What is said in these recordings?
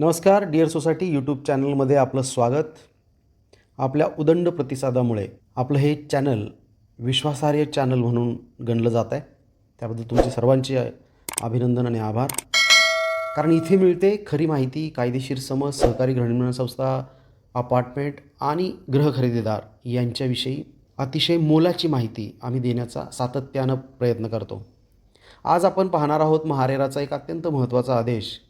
नमस्कार dear society YouTube चॅनलमध्ये आपलं स्वागत. आपल्या उदंड प्रतिसादामुळे आपलं हे चॅनल विश्वासार्ह चॅनल म्हणून गणलं जात आहे. त्याबद्दल तुमचे सर्वांचे अभिनंदन आणि आभार. कारण इथे मिळते खरी माहिती कायदेशीर समज सहकारी गृहनिर्माण संस्था अपार्टमेंट आणि गृह खरेदीदार यांच्याविषयी अतिशय मोलाची माहिती आम्ही देण्याचा सातत्यानं प्रयत्न करतो. आज आपण पाहणार आहोत महारेराचा एक अत्यंत महत्त्वाचा आदेश.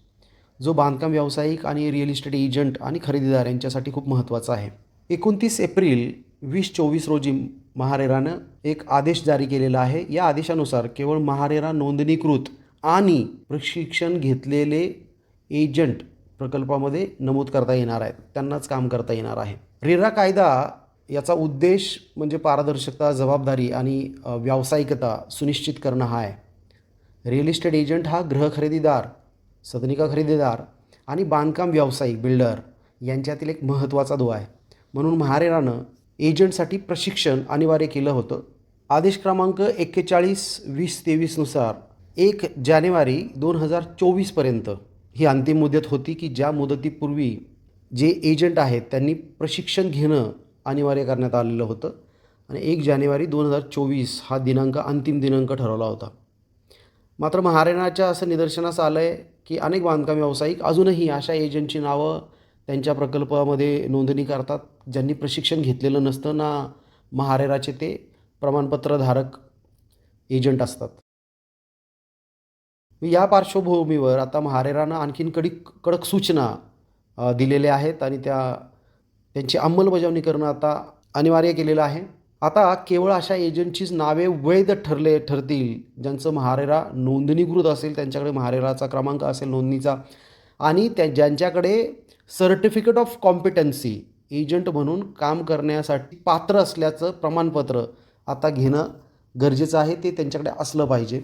जो बांधकाम व्यावसायिक आणि रिअल इस्टेट एजंट आणि खरेदीदार यांच्यासाठी खूप महत्त्वाचा आहे. एकोणतीस एप्रिल वीस चोवीस रोजी महारेरानं एक आदेश जारी केलेला आहे. या आदेशानुसार केवळ महारेरा नोंदणीकृत आणि प्रशिक्षण घेतलेले एजंट प्रकल्पामध्ये नमूद करता येणार आहेत. त्यांनाच काम करता येणार आहे. रेरा कायदा याचा उद्देश म्हणजे पारदर्शकता जबाबदारी आणि व्यावसायिकता सुनिश्चित करणं हा आहे. रिअल इस्टेट एजंट हा गृह खरेदीदार सदनिका खरेदीदार आणि बांधकाम व्यावसायिक बिल्डर यांच्यातील एक महत्त्वाचा दुवा आहे. म्हणून महारेरानं एजंटसाठी प्रशिक्षण अनिवार्य केलं होतं. आदेश क्रमांक एक्केचाळीस वीस तेवीसनुसार एक जानेवारी दोन हजार चोवीसपर्यंत ही अंतिम मुदत होती की ज्या मुदतीपूर्वी जे एजंट आहेत त्यांनी प्रशिक्षण घेणं अनिवार्य करण्यात आलेलं होतं आणि एक जानेवारी दोन हजार चोवीस हा दिनांक अंतिम दिनांक ठरवला होता. मात्र महाराणाच्या असं निदर्शनास आलं आहे की अनेक बांधकाम व्यावसायिक अजूनही अशा एजंटची नावं त्यांच्या प्रकल्पामध्ये नोंदणी करतात ज्यांनी प्रशिक्षण घेतलेलं नसतं ना महारेराचे ते प्रमाणपत्रधारक एजंट असतात. या पार्श्वभूमीवर आता महारेरानं आणखीन कडक कडक सूचना दिलेल्या आहेत आणि त्या त्यांची अंमलबजावणी करणं आता अनिवार्य केलेलं आहे. आता केवळ अशा एजंटचीच नावे वैध ठरले ठरतील ज्यांचं महारेरा नोंदणीकृत असेल त्यांच्याकडे महारेराचा क्रमांक असेल नोंदणीचा आणि त्या ज्यांच्याकडे सर्टिफिकेट ऑफ कॉम्पिटन्सी एजंट म्हणून काम करण्यासाठी पात्र असल्याचं प्रमाणपत्र आता घेणं गरजेचं आहे ते त्यांच्याकडे असलं पाहिजे.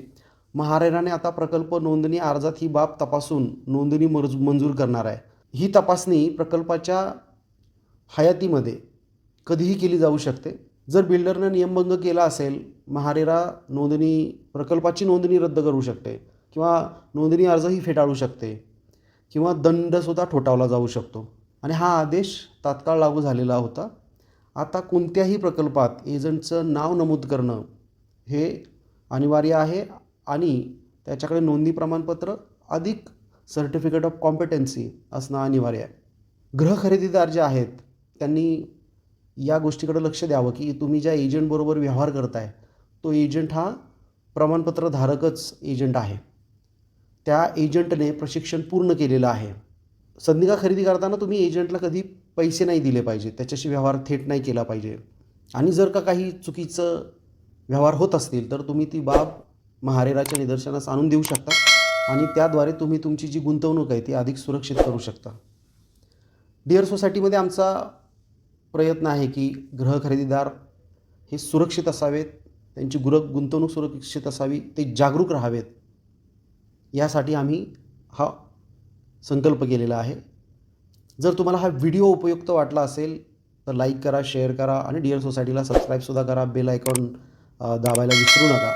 महारेराने आता प्रकल्प नोंदणी अर्जात ही बाब तपासून नोंदणी मर्ज मंजूर करणार आहे. ही तपासणी प्रकल्पाच्या हयातीमध्ये कधीही केली जाऊ शकते. जर बिल्डरनं नियमभंग केला असेल महारेरा नोंदणी प्रकल्पाची नोंदणी रद्द करू शकते किंवा नोंदणी अर्जही फेटाळू शकते किंवा दंडसुद्धा ठोठावला जाऊ शकतो. आणि हा आदेश तात्काळ लागू झालेला होता. आता कोणत्याही प्रकल्पात एजंटचं नाव नमूद करणं हे अनिवार्य आहे आणि त्याच्याकडे नोंदणी प्रमाणपत्र अधिक सर्टिफिकेट ऑफ कॉम्पिटन्सी असणं अनिवार्य आहे. गृह खरेदीदार जे आहेत त्यांनी या गोष्टीकडे लक्ष द्यावं की तुम्ही ज्या एजंटबरोबर व्यवहार करताय तो एजंट हा प्रमाणपत्रधारकच एजंट आहे. त्या एजंटने प्रशिक्षण पूर्ण केलेलं आहे. संधिका खरेदी करताना तुम्ही एजंटला कधी पैसे नाही दिले पाहिजे त्याच्याशी व्यवहार थेट नाही केला पाहिजे. आणि जर का काही चुकीचं व्यवहार होत असतील तर तुम्ही ती बाब महारेराच्या निदर्शनास आणून देऊ शकता आणि त्याद्वारे तुम्ही तुमची जी गुंतवणूक आहे ती अधिक सुरक्षित करू शकता. डिअर सोसायटीमध्ये आमचा प्रयत्न आहे की गृह खरेदीदार हे सुरक्षित असावेत त्यांची गुर गुंतवणूक सुरक्षित असावी ते जागरूक राहावेत. यासाठी आम्ही हा संकल्प केलेला आहे. जर तुम्हाला हा व्हिडिओ उपयुक्त वाटला असेल तर लाईक करा शेअर करा आणि डिअर सोसायटीला सबस्क्राईबसुद्धा करा बेल आयकॉन दाबायला विसरू नका.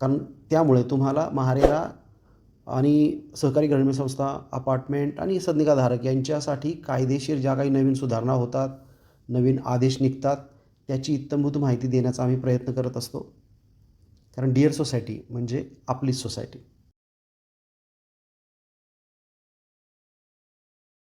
कारण त्यामुळे तुम्हाला महारेरा आणि सहकारी ग्रामीण संस्था अपार्टमेंट आणि सदनिकाधारक यांच्यासाठी कायदेशीर ज्या काही नवीन सुधारणा होतात नवीन आदेश निघतात त्याची इत्तमभूत माहिती देण्याचा आम्ही प्रयत्न करत असतो. कारण डिअर सोसायटी म्हणजे आपलीच सोसायटी